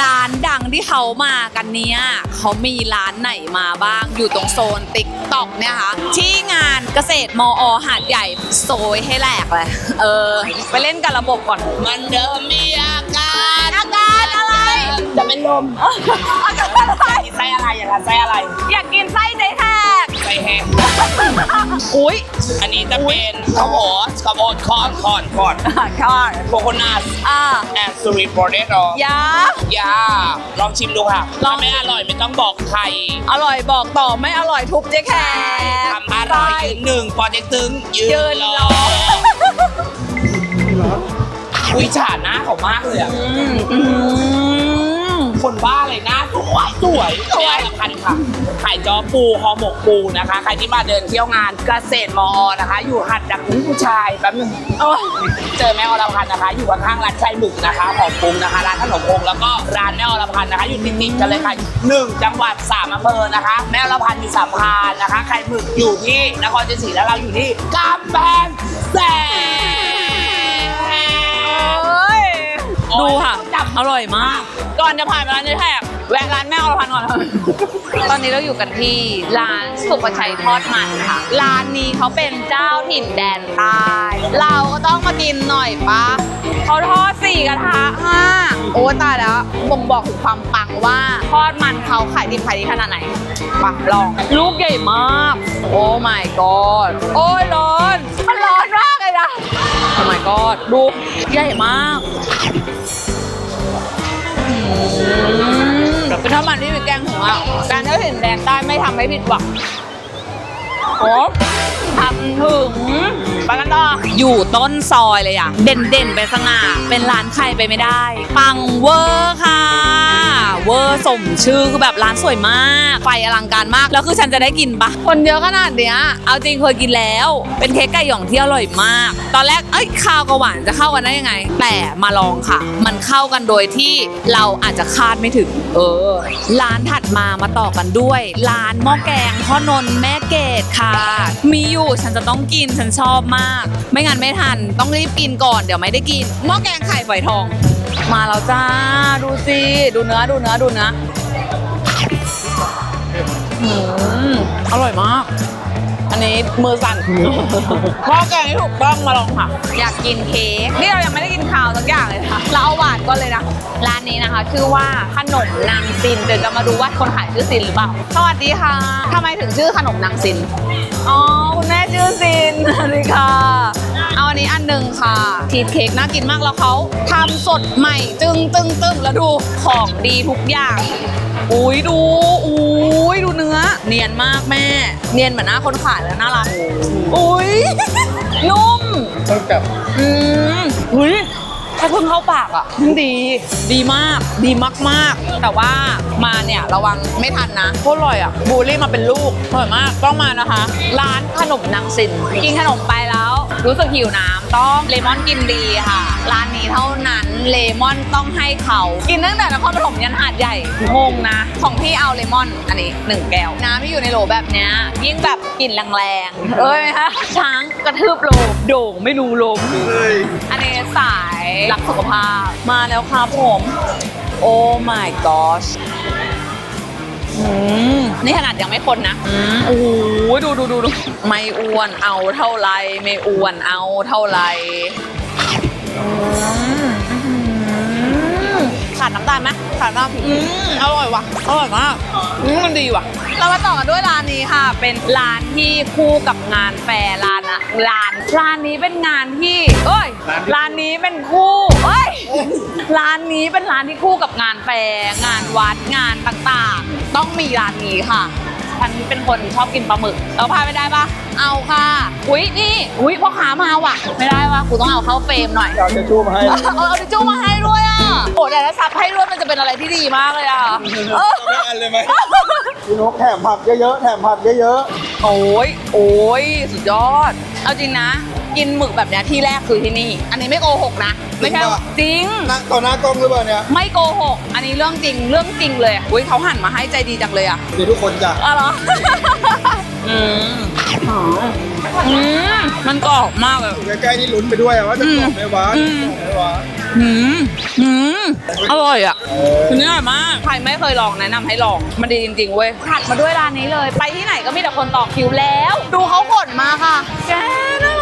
ร้านดังที่เขามากันเนี้ยเขามีร้านไหนมาบ้าง อยู่ตรงโซนติ๊กต็อกเนี่ยค่ะ ที่งานเกษตรมอหาดใหญ่โซยให้แหลกเลย เออ ไปเล่นกับระบบก่อน มันเดิมมีอาการอาการอะไร จะเป็นลมอาการอะไรไส้อะไรอย่างนั้นไส้อะไร อยากกินไส้ในแทกไส้ แห้งอุ้ยอันนี้จะเป็นข้าวโพดข้าวโพดคอนคอนคอนค่ะโคโคนัทอ่าแอนซูริโปรเดโตยายาลองชิมดูค่ะลองถ้าไม่อร่อยไม่ต้องบอกใคร อร่อยบอกต่อไม่อร่อยทุบเจ๊แขกทำอร่อยยืนหนึ่งปอเต็กตึง ยืยืนนรรอออุ้ยฉาดหน้าเขามากเลยอะอืมอืม คนบ้าเลยหน้าสวยสวยสวยแม่ละพันค่ะไข่จอปูหอหมกปูนะคะ ใครที่มาเดินเที่ยวงานเกษตรมอนะคะ อยู่หัดดักอุ้ยผู้ชายแป๊บนึงโอ้ยเจอแม่อรพันธ์นะคะ อยู่ข้างๆร้านไส้หมึกนะคะของปรุงนะคะร้านขนมองแล้วก็ร้านแม่อรพันธ์นะคะ อยู่ติดๆกันเลยค่ะหนึ่งจังหวัดสามอำเภอนะคะ แม่อรพันธ์อยู่สามพานนะคะไข่หมึกอยู่ที่นครชัยศรีแล้วเราอยู่ที่กำแพงแสน ดูยค่ะจับอร่อยมาก ก่อนจะผ่านไปร้านเจ๊แขกแวะร้านแม่อรพันธ์ก่อนตอนนี้เราอยู่กันที่ร้านสุภชัยทอดมันค่ะ ร้านนี้เขาเป็นเจ้าถิ่นแดนใต้ เราก็ต้องมากินหน่อยปะเขาทอดสี่กระทะห้าโอ้ตายแล้วบ่งบอกถึงความปังว่าทอดมันเขาขายดิบขายดีขนาดไหนปะลอง ลูกใหญ่มาก โอ้ my god โอ้ยร้อน มันร้อนมาก เลยนะโอ้ my god ดูใหญ่มากอืมเป็นทอดมันที่มีแกงหัวการเที่ยวถิ่นแดนใต้ไม่ทำให้ผิดหวัง โอ้ทำถึงไปกันต่ออยู่ต้นซอยเลยอะ เด่นเด่นๆไปสง่าเป็นร้านใครไปไม่ได้ ปังเวอร์ค่ะ เวอร์สมชื่อคือแบบร้านสวยมาก ไฟอลังการมาก แล้วคือฉันจะได้กินปะคนเยอะขนาดเนี้ย เอาจริงเคยกินแล้ว เป็นเค้กไก่หย่องที่อร่อยมาก ตอนแรกเอ้ยข้าวกับหวานจะเข้ากันได้ยังไง แต่มาลองค่ะ มันเข้ากันโดยที่เราอาจจะคาดไม่ถึง เออ ร้านถัดมามาต่อกันด้วย ร้านหม้อแกงพ่อนนท์แม่เกดค่ะมีอยู่ฉันจะต้องกินฉันชอบมาก ไม่งั้นไม่ทันต้องรีบกินก่อนเดี๋ยวไม่ได้กินหม้อแกงไข่ฝอยทอง มาแล้วจ้าดูสิดูเนื้อดูเนื้อดูเนื้ออืมอร่อยมาก อันนี้มือสั่นหม้อแกงที่ถูกต้องมาลองค่ะ อยากกินเค้กนี่เรายังไม่ได้กินข้าวสักอย่างเลยค่ะเราเอาหวานก่อนเลยนะ ร้านนี้นะคะ ชื่อว่าขนมนางซินเดี๋ยวจะมาดูว่าคนขายชื่อซินหรือเปล่า สวัสดีค่ะทำไมถึงชื่อขนมนางซิน อ๋อ คุณแม่ชื่อซินสวัสดีค่ะ เอาอันนี้อันหนึ่งค่ะชีสเค้กน่ากินมากแล้วเขาทำสดใหม่จึงตึงตึงแล้วดูของดีทุกอย่าง อุ้ยดูอุ้ ยดูเนื้อเนียนมากแม่ เนียนเหมือนหน้าคนขายแล้วน่ารัก อุ้ย นุ่ม ต้องจับอืมอุ้ยถ้าเพิ่งเข้าปากอะเพิ่งดี ดีมาก ดีมากๆ แต่ว่ามาเนี่ยระวังไม่ทันนะโคตรอร่อยอะ บูลลี่มาเป็นลูกอร่อยมากต้องมานะคะ ร้านขนมนางสินกินขนมไปแล้ว รู้สึกหิวน้ำต้องเลมอนกินดีค่ะ ร้านนี้เท่านั้นเลมอนต้องให้เขากินตั้งแต่นครปฐมยันหาดใหญ่งงนะ ของพี่เอาเลมอนอันนี้หนึ่งแก้ว น้ำที่อยู่ในโหลแบบเนี้ยยิ่งแบบกลิ่นแรงๆเอ้ยฮะช้างกระทืบโลมโด่งไม่รู้ล้มอันนี้สายรักสุขภาพมาแล้วครับผม โอ้ my gosh อืม นี่ขนาดยังไม่คนนะอืมโอ้โหดูดูดูดูไม่อ้วนเอาเท่าไรไม่อ้วนเอาเท่าไรอืมอื้อหือขาดน้ำตาลไหมขาดน้ำอืมอร่อยว่ะอร่อยมากอืมมันดีว่ะ เรามาต่อกันด้วยร้านนี้ค่ะ เป็นร้านที่คู่กับงานแฟร์ร้านอะร้านร้านนี้เป็นงานที่เอ้ยร้านนี้เป็นคู่เอ้ยร้านนี้เป็นร้านที่คู่กับงานแฟร์งานวัดงานต่างๆ ต้องมีร้านนี้ค่ะ ฉันเป็นคนชอบกินปลาหมึกเราพาไปได้ปะเอาค่ะ อุ้ยนี่ อุ้ยพ่อค้ามาว่ะ ไม่ได้ว่ะกูต้องเอาเข้าเฟรมหน่อยเราจะชูมาให้ เอาเอาทิชชู่มาให้ด้วยอะโอ้แต่ถ้าซับให้ด้วยมันจะเป็นอะไรที่ดีมากเลยอะเออไม่อันเลยไหม พี่นกแถมผักเยอะๆ แถมผักเยอะโอ้ยโอ้ยสุดยอด เอาจริงนะ กินหมึกแบบเนี้ยที่แรกคือที่นี่ อันนี้ไม่โกหกนะ ไม่ใช่ว่าจริงๆนั่งต่อหน้ากล้องหรือเปล่าเนี่ยไม่โกหก อันนี้เรื่องจริงเรื่องจริงเลยอุ้ยเขาหันมาให้ใจดีจังเลยอะเดี๋ยวทุกคนจะอ๋อเหรอ อืมอืมมันกรอบมากเลย อยู่ใกล้ๆนี่ลุ้นไปด้วยอะว่าจะกรอบไหมวะอืมจะกรอบไหมวะอืมอืมอร่อยอะคือนี่อร่อยมาก ใครไม่เคยลองแนะนำให้ลอง มันดีจริงๆเว้ย ถัดมาด้วยร้านนี้เลย ไปที่ไหนก็มีแต่คนต่อคิวแล้ว ดูเขาขนมาค่ะ แกน่าร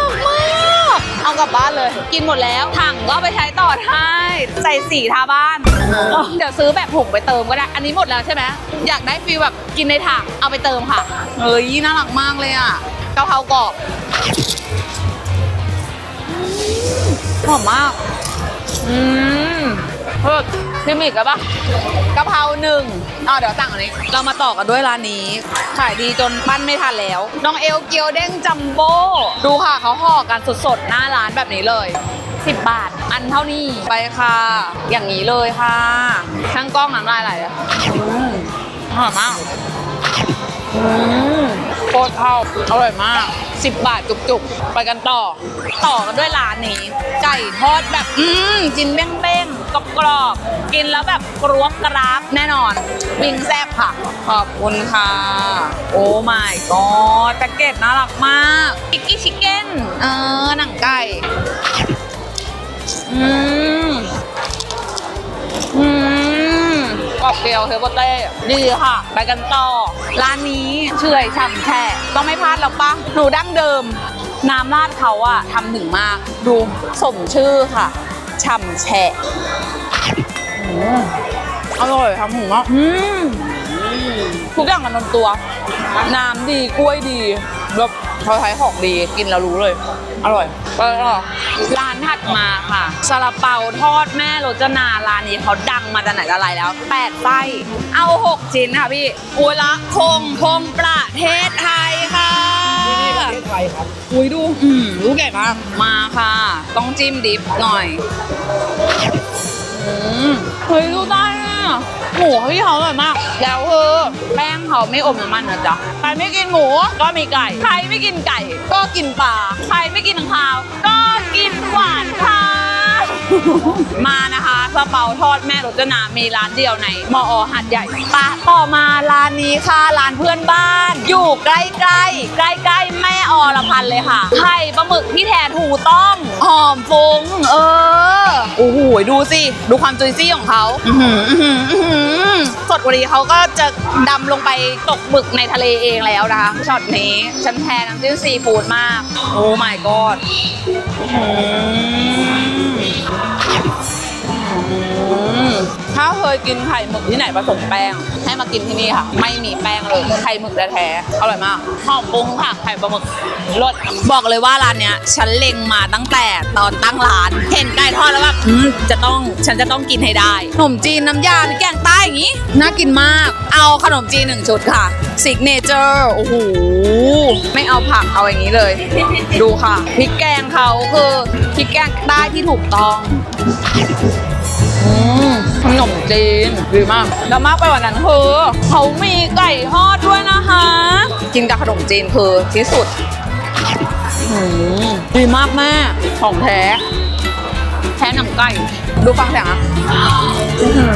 ักมาก เอากลับบ้านเลย กินหมดแล้วถังก็ไปใช้ต่อได้ใส่สีทาบ้าน เดี๋ยวซื้อแบบผงไปเติมก็ได้ อันนี้หมดแล้วใช่ไหมอยากได้ฟีลแบบกินในถังเอาไปเติมค่ะเฮ้ยน่ารักมากเลยอะกะเพรากรอบหอมมาก อืมเพิ่ม ชิมอีกแล้วปะกะเพราหนึ่งอ๋อเดี๋ยวสั่งอันนี้ เรามาต่อกันด้วยร้านนี้ ขายดีจนปั้นไม่ทันแล้ว น้องเอลเกียวเด้งจัมโบ้ดูค่ะเขาห่อกันสดๆ หน้าร้านแบบนี้เลย 10 บาท อันเท่านี้ไปค่ะ อย่างนี้เลยค่ะช่างกล้องน้ำลายไหลอะอืมอร่อยมากอืมโคตรเข้าอร่อยมาก 10 บาทจุกๆ ไปกันต่อ ต่อกันด้วยร้านนี้ ไก่ทอดแบบ อืมจินเบ้งๆ กรอบๆกินแล้วแบบกรวบกราบแน่นอนวิงแซบค่ะ ขอบคุณค่ะ โอ้ my god แพ็กเกจน่ารักมากอิกกี้ชิคเก้นเออหนังไก่อืมอืมกรอบเกลียวเทอร์โบเต้ดีค่ะ ไปกันต่อ ร้านนี้เฉอยฉ่ำแฉะต้องไม่พลาดแล้วปะหนูดั้งเดิม น้ำราดเขาอะทำถึงมาก ดูสมชื่อค่ะ ฉ่ำแฉะอืมอร่อยทำถึงมากอืมทุกอย่างมันลงตัว น้ำดีกล้วยดีแบบเขาใช้ของดีกินแล้วรู้เลย อร่อยก็ร้านถัดมาค่ะซาลาเปาทอดแม่รจนาร้านนี้เขาดังมาจากไหนแต่ไรแล้วแปดไส้เอา6ชิ้นค่ะพี่อุยละคงคงประเทศไทยค่ะที่นี่ ประเทศไทยครับอุ้ยดู อืมรู้ใหญ่มาก มาค่ะ ต้องจิ้มดิฟหน่อย อืมเฮ้ยดูได้อะหมูพี่เขาอร่อยมาก แล้วคือแป้งเขาไม่อมน้ำมันนะจ๊ะ ใครไม่กินหมูก็มีไก่ ใครไม่กินไก่ ก็กินปลา ใครไม่กินข้าว ก็กินหวานค่ะ มานะคะกระเป๋าทอดแม่รจนามีร้านเดียวในมอหัดใหญ่ปะต่อมาร้านนี้ค่ะร้านเพื่อนบ้าน อยู่ใกล้ๆใกล้ๆแม่อรพันเลยค่ะไข่ปลาหมึกที่แท้ถูต้องหอมฟุ้งเออโอ้โหดูสิดูความจุยซี่ของเขาอือหืออือหือสดกว่านี้เขาก็จะดำลงไปตกหมึกในทะเลเองแล้วนะคะช็อตนี้ฉันแพ้น้ำจิ้มซีฟู้ดมาก โอ้ my god อืม ถ้าเคยกินไข่หมึกที่ไหนผสมแป้ง ให้มากินที่นี่ค่ะ ไม่มีแป้งเลยไข่หมึกแท้ๆอร่อยมากหอมปรุงค่ะไข่ปลาหมึกรสบอกเลยว่าร้านเนี้ยฉันเล็งมาตั้งแต่ตอนตั้งร้าน เห็นไก่ทอดแล้วแบบจะต้องฉันจะต้องกินให้ได้ขนมจีนน้ำยาพริกแกงใต้อย่างงี้น่ากินมาก เอาขนมจีนหนึ่งชุดค่ะซิกเนเจอร์โอ้โหไม่เอาผักเอาอย่างนี้เลย ดูค่ะพริกแกงเขาคือพริกแกงใต้ที่ถูกต้องอืม ขนมจีนดีมากแล้วมากไปกว่านั้นคือเขามีไก่ทอดด้วยนะคะ กินกับขนมจีนคือที่สุดอืมดีมากแม่ของแท้ แท้หนังไก่ ดูฟังเสียงอะอื้อหือ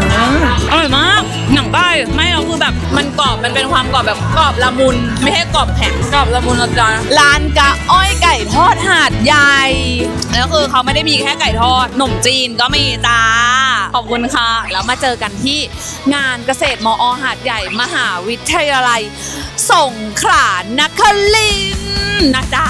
อร่อยมากหนังไก่ไม่เราคือแบบมันกรอบมันเป็นความกรอบแบบกรอบละมุน ไม่ใช่กรอบแข็งกรอบละมุนนะจ๊ะร้านกะอ้อยไก่ทอดหาดใหญ่แล้วคือเขาไม่ได้มีแค่ไก่ทอดหนมจีนก็มีจ้าขอบคุณค่ะ แล้วมาเจอกันที่งานเกษตรมอหาดใหญ่มหาวิทยาลัยสงขลานครินทร์นะจ๊ะ